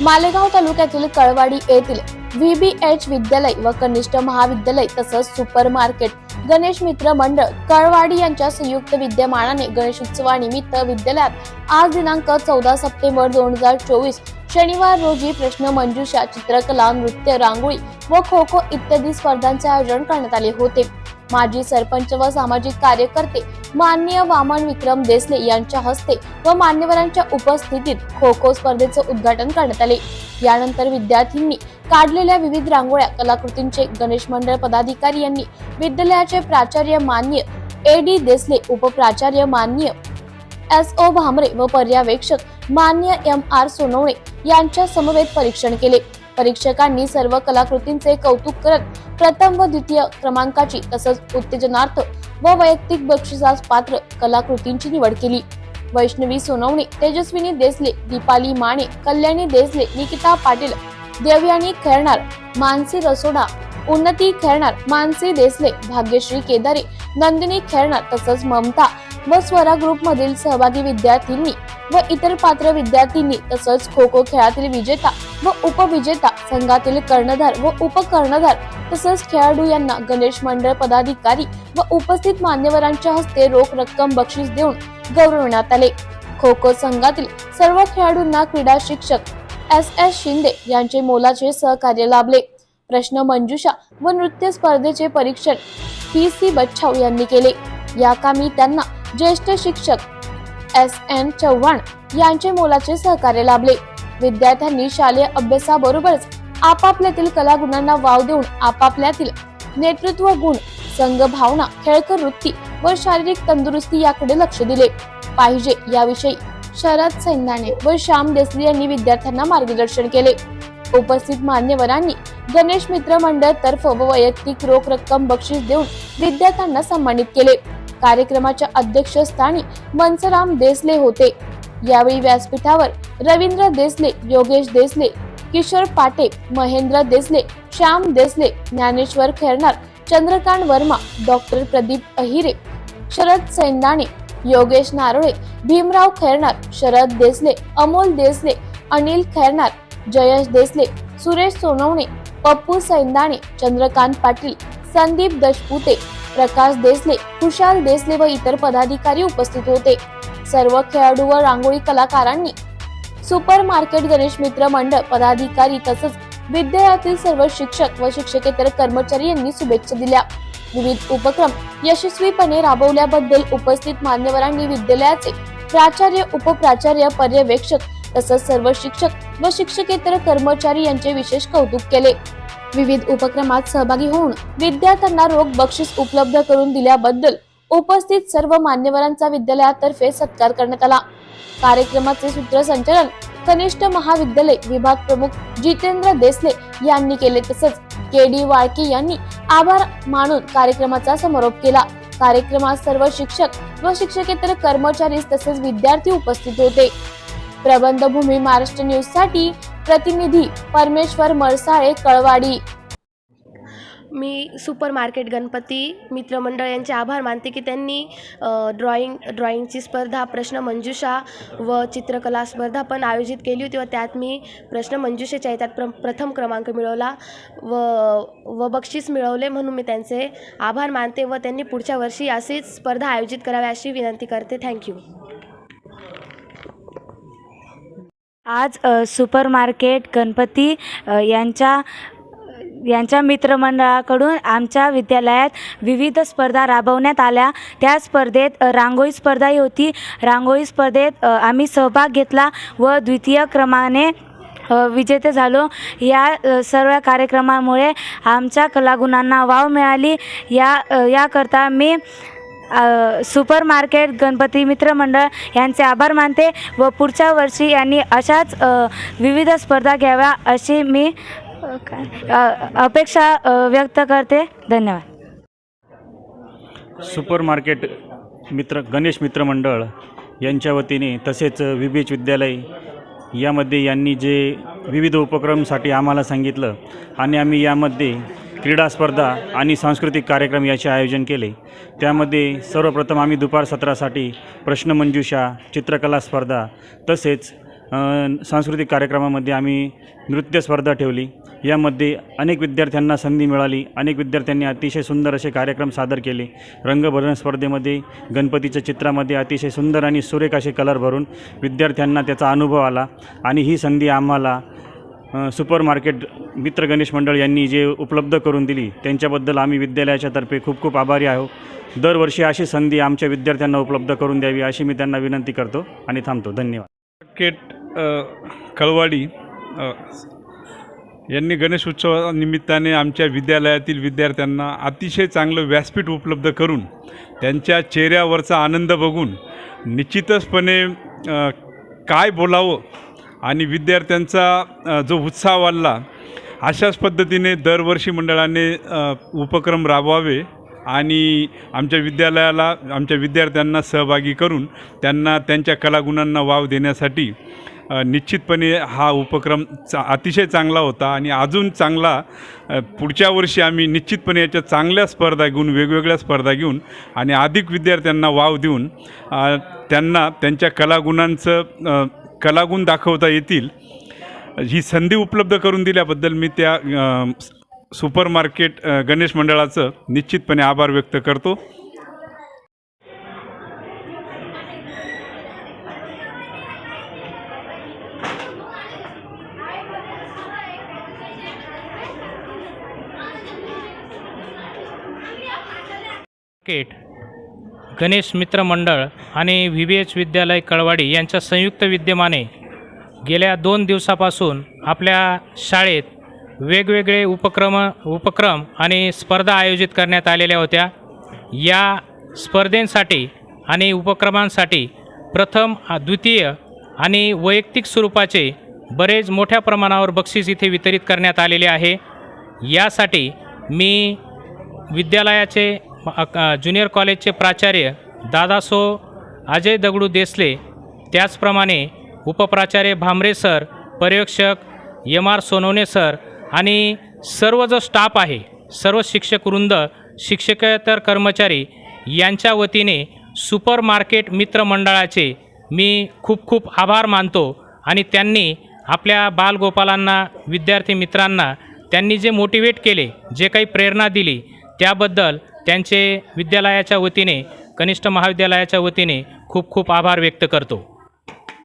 मालेगाव तालुक्यातील कळवाडी येथील व्हीबीएच विद्यालय व कनिष्ठ महाविद्यालय तसंच सुपर मार्केट गणेश मित्र मंडळ कळवाडी यांच्या संयुक्त विद्यमानाने गणेशोत्सवानिमित्त विद्यालयात आज दिनांक चौदा सप्टेंबर दोन हजार चोवीस शनिवार रोजी प्रश्न मंजुषा चित्रकला नृत्य रांगोळी व खो खो इत्यादी स्पर्धांचे आयोजन करण्यात आले होते. माजी सरपंच व सामाजिक कार्यकर्ते माननीय वामन विक्रम देसले यांच्या हस्ते व मान्यवरांच्या उपस्थितीत खो खो स्पर्धेचे उद्घाटन करण्यात आले. यानंतर विद्यार्थ्यांनी काढलेल्या विविध रांगोळ्या कलाकृतींचे गणेश मंडळ पदाधिकारी यांनी विद्यालयाचे प्राचार्य मान्य ए डी देसले उपप्राचार्य मान्य एस ओ भामरे व पर्यवेक्षक मान्य एम आर सोनवणे यांच्या समवेत परीक्षण केले. परीक्षकांनी सर्व कलाकृतींचे कौतुक करत प्रथम व द्वितीय क्रमांकाची तसंच उत्तेजनार्थ व वैयक्तिक बक्षिसास पात्र कलाकृतींची निवड केली. वैष्णवी सोनवणे तेजस्विनी देसले दीपाली माने कल्याणी देसले निकिता पाटील देवयानी खेळणार मानसी रसोडा उन्नती खेळणार मानसी देसले भाग्यश्री केदारे नंदिनी खेळणार तसंच ममता व स्वरा ग्रुप मधील सहभागी विद्यार्थ्यांनी व इतर पात्र विद्यार्थ्यांनी तसंच खो खो खेळातील विजेता व उपविजेता संघातील कर्णधार व उपकर्णधार तसंच खेळाडू यांना गणेश मंडळ पदाधिकारी व उपस्थित मान्यवरांच्या हस्ते रोख रक्कम बक्षीस देऊन गौरवण्यात आले. खो खो संघातील सर्व खेळाडूंना क्रीडा शिक्षक एस एस शिंदे यांचे मोलाचे सहकार्य लाभले. प्रश्न मंजुषा व नृत्य स्पर्धेचे परीक्षण पी सी बच्छाव यांनी केले. या कामी त्यांना ज्येष्ठ शिक्षक एस एन चव्हाण यांचे मोलाचे सहकार्य लाभले. विद्यार्थ्यांनी शालेय अभ्यासाबरोबरच आपापल्यातील कलागुणांना वाव देऊन आपापल्यातील नेतृत्व गुण संघ भावना खेळकर वृत्ती व शारीरिक तंदुरुस्ती याकडे लक्ष दिले. पाहिजे याविषयी शरद सैन्याने व श्याम देसले यांनी विद्यार्थ्यांना मार्गदर्शन केले. उपस्थित मान्यवरांनी गणेश मित्र मंडळ तर्फ व वैयक्तिक रोख रक्कम बक्षीस देऊन विद्यार्थ्यांना सन्मानित केले. कार्यक्रमाच्या अध्यक्षस्थानी मनसराम देसले होते. यावेळी व्यासपीठावर रवींद्र देसले योगेश देसले किशोर पाटे महेंद्र देसले श्याम देसले ज्ञानेश्वर खेरणार चंद्रकांत वर्मा डॉक्टर प्रदीप अहिरे शरद सैंदाणे योगेश नारोळे भीमराव खैरनार शरद देसले अमोल देसले अनिल खैरनार जयेश देसले सुरेश सोनवणे पप्पू सैंदाणे चंद्रकांत पाटील संदीप दशपुते प्रकाश देसले खुशाल देसले व इतर पदाधिकारी उपस्थित होते. सर्व खेळाडू व रांगोळी कलाकारांनी सुपर मार्केट गणेश मित्र मंडळ पदाधिकारी तसंच विद्यालयातील सर्व शिक्षक व शिक्षकेतर कर्मचारी यांनी शुभेच्छा दिल्या. विविध उपक्रम यशस्वीपणे राबवल्याबद्दल उपस्थित मान्यवरांनी विद्यालयाचे प्राचार्य उपप्राचार्य पर्यवेक्षक तसंच सर्व शिक्षक व शिक्षकेतर कर्मचारी यांचे विशेष कौतुक केले. विविध उपक्रमात सहभागी होऊन विद्यार्थ्यांना रोख बक्षीस उपलब्ध करून दिल्याबद्दल उपस्थित सर्व मान्यवरांचा विद्यालयातर्फे सत्कार करण्यात आला. कार्यक्रमाचे सूत्रसंचालन कनिष्ठ महाविद्यालय विभाग प्रमुख जितेंद्र देसले यांनी केले तसंच के डी वाळके यांनी आभार मानून कार्यक्रमाचा समारोप केला. कार्यक्रमात सर्व शिक्षक व शिक्षकेतर कर्मचारी तसेच विद्यार्थी उपस्थित होते. प्रबंधभूमी महाराष्ट्र न्यूजसाठी प्रतिनिधी परमेश्वर मळसाळे कळवाडी. मी सुपर मार्केट गणपती मित्रमंडळ यांचे आभार मानते की त्यांनी ड्रॉईंग ड्रॉइंग ड्रॉइंगची स्पर्धा प्रश्न मंजुषा व चित्रकला स्पर्धा पण आयोजित केली होती व त्यात मी प्रश्न मंजुषेच्या येतात प्र प्रथम क्रमांक मिळवला व व बक्षीस मिळवले म्हणून मी त्यांचे आभार मानते व त्यांनी पुढच्या वर्षी अशीच स्पर्धा आयोजित करावी अशी विनंती करते. थँक्यू. आज सुपर मार्केट गणपती यांच्या यांच्या मित्रमंडळाकडून आमच्या विद्यालयात विविध स्पर्धा राबवण्यात आल्या. त्या स्पर्धेत रांगोळी स्पर्धाही होती. रांगोळी स्पर्धेत आम्ही सहभाग घेतला व द्वितीय क्रमाने विजेते झालो. या सर्व कार्यक्रमामुळे आमच्या कलागुणांना वाव मिळाली. या याकरता मी सुपर मार्केट गणपती मित्रमंडळ यांचे आभार मानते व पुढच्या वर्षी यांनी अशाच विविध स्पर्धा घ्याव्या अशी मी अपेक्षा व्यक्त करते. धन्यवाद. सुपर मार्केट मित्र गणेश मित्र मंडळ यांच्या वतीने तसेच विबीच विद्यालय यामध्ये यांनी जे विविध उपक्रमसाठी आम्हाला सांगितलं आणि आम्ही यामध्ये क्रीडा स्पर्धा आणि सांस्कृतिक कार्यक्रम याचे आयोजन केले. त्यामध्ये सर्वप्रथम आम्ही दुपार सत्रासाठी प्रश्नमंजुषा चित्रकला स्पर्धा तसेच सांस्कृतिक कार्यक्रमामध्ये आम्ही नृत्य स्पर्धा ठेवली. यामध्ये अनेक विद्यार्थ्यांना संधी मिळाली. अनेक विद्यार्थ्यांनी अतिशय सुंदर असे कार्यक्रम सादर केले. रंगभरण स्पर्धेमध्ये गणपतीच्या चित्रामध्ये अतिशय सुंदर आणि सुरेख असे कलर भरून विद्यार्थ्यांना त्याचा अनुभव आला आणि ही संधी आम्हाला सुपर मार्केट मित्र गणेश मंडळ यांनी जे उपलब्ध करून दिली त्यांच्याबद्दल आम्ही विद्यालयाच्या तर्फे खूप खूप आभारी आहो. दरवर्षी अशी संधी आमच्या विद्यार्थ्यांना उपलब्ध करून द्यावी अशी मी त्यांना विनंती करतो आणि थांबतो. धन्यवाद. मार्केट कळवाडी यांनी गणेश उत्सवानिमित्ताने आमच्या विद्यालयातील विद्यार्थ्यांना अतिशय चांगलं व्यासपीठ उपलब्ध करून त्यांच्या चेहऱ्यावरचा आनंद बघून निश्चितचपणे काय बोलावं आणि विद्यार्थ्यांचा जो उत्साह वाढला अशाच पद्धतीने दरवर्षी मंडळाने उपक्रम राबवावे आणि आमच्या विद्यालयाला आमच्या विद्यार्थ्यांना सहभागी करून त्यांना त्यांच्या कलागुणांना वाव देण्यासाठी निश्चितपणे हा उपक्रम चा अतिशय चांगला होता आणि अजून चांगला पुढच्या वर्षी आम्ही निश्चितपणे याच्या चांगल्या स्पर्धा घेऊन वेगवेगळ्या स्पर्धा घेऊन आणि अधिक विद्यार्थ्यांना वाव देऊन त्यांना त्यांच्या कलागुणांचं कलागुण दाखवता येतील. ही संधी उपलब्ध करून दिल्याबद्दल मी त्या सुपरमार्केट सुपर मार्केट गणेश मंडळाचं निश्चितपणे आभार व्यक्त करतो. मार्केट गणेश मित्र मंडळ आणि व्ही बी एच विद्यालय कळवाडी यांच्या संयुक्त विद्यमाने गेल्या दोन दिवसापासून आपल्या शाळेत वेगवेगळे उपक्रम उपक्रम आणि स्पर्धा आयोजित करण्यात आलेल्या होत्या. या स्पर्धेंसाठी आणि उपक्रमांसाठी प्रथम द्वितीय आणि वैयक्तिक स्वरूपाचे बरेच मोठ्या प्रमाणावर बक्षीस इथे वितरित करण्यात आलेले आहे. यासाठी मी विद्यालयाचे ज्युनियर कॉलेजचे प्राचार्य दादासो अजय दगडू देसले त्याचप्रमाणे उपप्राचार्य भामरे सर पर्यवेक्षक एम आर सोनवणे सर आणि सर्व जो स्टाफ आहे सर्व शिक्षक वृंद शिक्षकेतर कर्मचारी यांच्या वतीने सुपर मार्केट मित्र मंडळाचे मी खूप खूप आभार मानतो आणि त्यांनी आपल्या बालगोपालांना विद्यार्थी मित्रांना त्यांनी जे मोटिवेट केले जे काही प्रेरणा दिली त्याबद्दल त्यांचे विद्यालयाच्या वतीने कनिष्ठ महाविद्यालयाच्या वतीने खूप खूप आभार व्यक्त करतो.